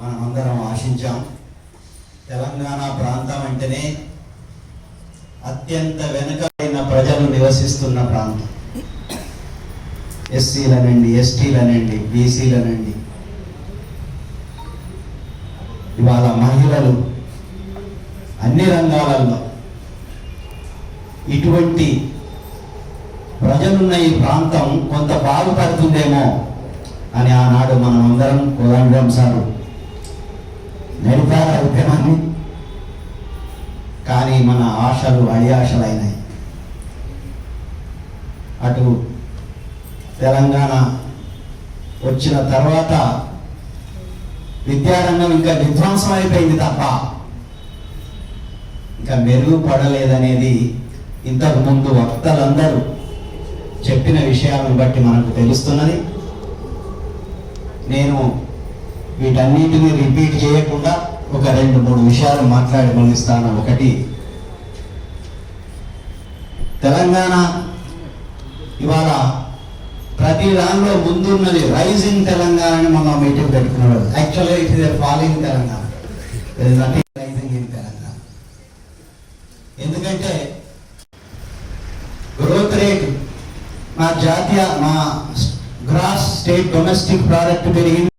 మనం అందరం ఆశించాం. తెలంగాణ ప్రాంతం అంటేనే అత్యంత వెనుకబడిన ప్రజలు నివసిస్తున్న ప్రాంతం. ఎస్సీలనండి ఎస్టీలనండి బీసీలనండి. ఇవాళ మహిళలు అన్ని రంగాలలో ఇటువంటి ప్రజలున్న ఈ ప్రాంతం కొంత బాగుపడుతుందేమో అని ఆనాడు మనం అందరం కోదండం సారు నడిపారు ఉద్యమాన్ని కానీ మన ఆశలు అడియాశలైనాయి. అటు తెలంగాణ వచ్చిన తర్వాత విద్యారంగం ఇంకా విధ్వంసం అయిపోయింది తప్ప ఇంకా మెరుగుపడలేదనేది ఇంతకు ముందు వక్తలందరూ చెప్పిన విషయాలను బట్టి మనకు తెలుస్తున్నది. నేను వీటన్నిటిని రిపీట్ చేయకుండా ఒక రెండు మూడు విషయాలు మాట్లాడి ముగిస్తాను ఒకటి. తెలంగాణ ఇవాళ ప్రతి దానిలో ముందున్నది రైజింగ్ తెలంగాణ అని మనం మీటింగ్ పెట్టుకున్నాడు యాక్చువల్గా it is following Telangana. Rising in Telangana. ఎందుకంటే గ్రోత్ రేట్ మా జాతీయ మా గ్రాస్ స్టేట్ డొమెస్టిక్ ప్రోడక్ట్ పెరిగింది.